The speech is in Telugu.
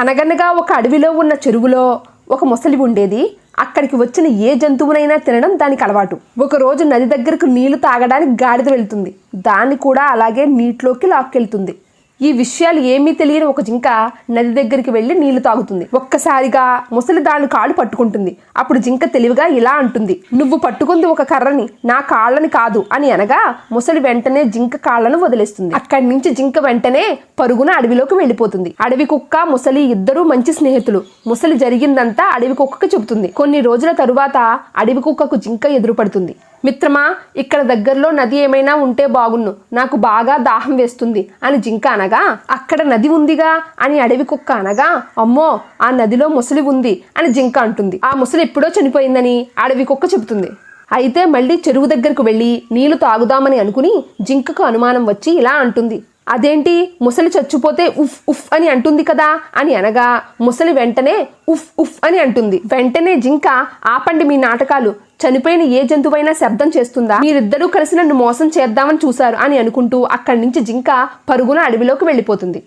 అనగనగా ఒక అడవిలో ఉన్న చెరువులో ఒక మొసలి ఉండేది. అక్కడికి వచ్చిన ఏ జంతువునైనా తినడం దానికి అలవాటు. ఒక రోజు నది దగ్గరకు నీళ్ళు తాగడానికి గాడిద వెళ్తుంది. దాన్ని కూడా అలాగే నీటిలోకి లాక్కెళ్తుంది. ఈ విషయాలు ఏమీ తెలియని ఒక జింక నది దగ్గరికి వెళ్ళి నీళ్ళు తాగుతుంది. ఒక్కసారిగా ముసలి దాని కాళ్ళు పట్టుకుంటుంది. అప్పుడు జింక తెలివిగా ఇలా అంటుంది. నువ్వు పట్టుకుంది ఒక కర్రని నా కాళ్ళని కాదు అని అనగా ముసలి వెంటనే జింక కాళ్ళను వదిలేస్తుంది. అక్కడి నుంచి జింక వెంటనే పరుగున అడవిలోకి వెళ్ళిపోతుంది. అడవి కుక్క ముసలి ఇద్దరూ మంచి స్నేహితులు. ముసలి జరిగిందంతా అడవి కుక్కకు చెబుతుంది. కొన్ని రోజుల తరువాత అడవి కుక్కకు జింక ఎదురుపడుతుంది. మిత్రమా ఇక్కడ దగ్గరలో నది ఏమైనా ఉంటే బాగున్ను. నాకు బాగా దాహం వేస్తుంది. అని జింక అనగా అక్కడ నది ఉందిగా? అని అడవి కుక్క అనగా అమ్మో ఆ నదిలో ముసలి ఉంది అని జింక అంటుంది. ఆ ముసలి ఎప్పుడో చనిపోయిందని అడవి కుక్క చెబుతుంది. అయితే మళ్ళీ చెరువు దగ్గరకు వెళ్ళి నీళ్ళు తాగుదామని అనుకుని జింకకు అనుమానం వచ్చి ఇలా అంటుంది. అదేంటి? ముసలి చచ్చిపోతే ఉఫ్ ఉఫ్ అని అంటుంది కదా? అని అనగా ముసలి వెంటనే ఉఫ్ ఉఫ్ అని అంటుంది. వెంటనే జింక ఆపండి మీ నాటకాలు. చనిపోయిన ఏ జంతువైనా శబ్దం చేస్తుందా? మీరిద్దరూ కలిసి నన్ను మోసం చేద్దామని చూశారు అని అనుకుంటూ అక్కడి నుంచి జింక పరుగున అడవిలోకి వెళ్ళిపోతుంది.